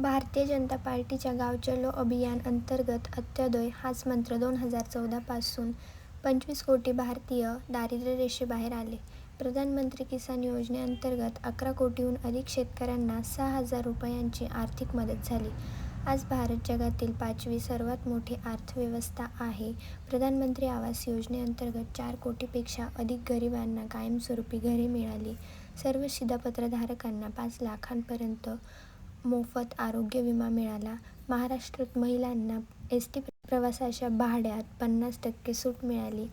भारतीय जनता पार्टीच्या गाव चलो अभियान अंतर्गत अंत्योदय हाच मंत्र दोन हजार चौदापासून पंचवीस कोटी भारतीय दारिद्र्य रेषेबाहेर आले. प्रधानमंत्री किसान योजनेअंतर्गत अकरा कोटीहून अधिक शेतकऱ्यांना सहा हजार रुपयांची आर्थिक मदत झाली. आज भारत जगातील पाचवी सर्वात मोठी अर्थव्यवस्था आहे. प्रधानमंत्री आवास योजनेअंतर्गत चार कोटीपेक्षा अधिक गरिबांना कायमस्वरूपी घरे मिळाली. सर्व शिधापत्रधारकांना पाच लाखांपर्यंत मोफत आरोग्य विमा मिळाला. महाराष्ट्रात महिलांना एस टी प्रवासाच्या भाड्यात पन्नास टक्के सूट मिळाली.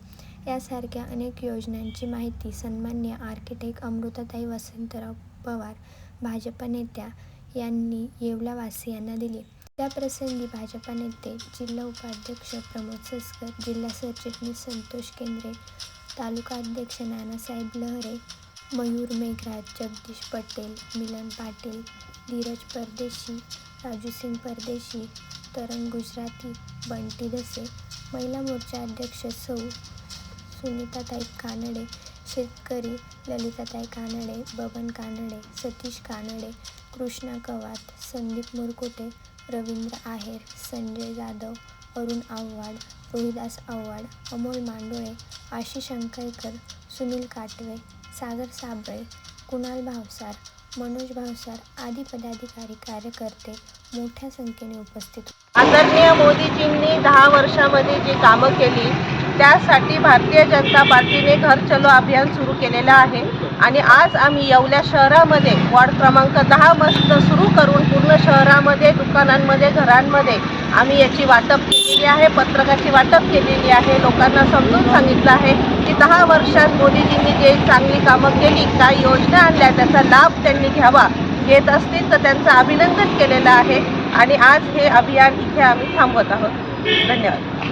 यासारख्या अनेक योजनांची माहिती सन्मान्य आर्किटेक्ट अमृताताई वसंतराव पवार, भाजप नेत्या यांनी येवलावासियांना दिली. त्याप्रसंगी भाजप नेते, जिल्हा उपाध्यक्ष प्रमोद सस्कर जिल्हा सरचिटणीस संतोष केंद्रे, तालुका अध्यक्ष नानासाहेब लहरे, मयूर मेघराज, जगदीश पटेल, मिलन पाटील, धीरज परदेशी, राजूसिंग परदेशी, तरंग गुजराती, बंटी दसे महिला मोर्चा अध्यक्ष सौ. सुनीताताई कानडे, शेतकरी ललिताताई कानडे, बबन कानडे, सतीश कानडे, कृष्णा कवात, संदीप मुरकुटे, रवींद्र आहेर, संजय जाधव, अरुण आव्हाड, रोहिदास आव्हाड, अमोल मांडोळे, आशिष अंकयकर, सुनील काटवे, सागर साबळे, कुणाल भावसार, मनोज भावसार आदी पदाधिकारी, कार्यकर्ते मोठ्या संख्येने उपस्थित आदरणीय मोदीजींनी दहा वर्षामध्ये जी कामं केली त्यासाठी भारतीय जनता पार्टीने घर चलो अभियान सुरू केलेलं आहे. आणि आज आम्ही येवल्या शहरामध्ये वॉर्ड क्रमांक दहा मस्त सुरू करून पूर्ण शहरामध्ये दुकानांमध्ये घरांमध्ये आम्ही याची वाटप केलेली आहे पत्रकाची वाटप केलेली आहे. लोकांना समजून सांगितलं आहे की दहा वर्षात मोदीजींनी जे चांगली कामं केली काय योजना आणल्या त्याचा लाभ त्यांनी घ्यावा घेत असतील तर त्यांचं अभिनंदन केलेलं आहे. आणि आज हे अभियान इथे आम्ही थांबवत आहोत. धन्यवाद.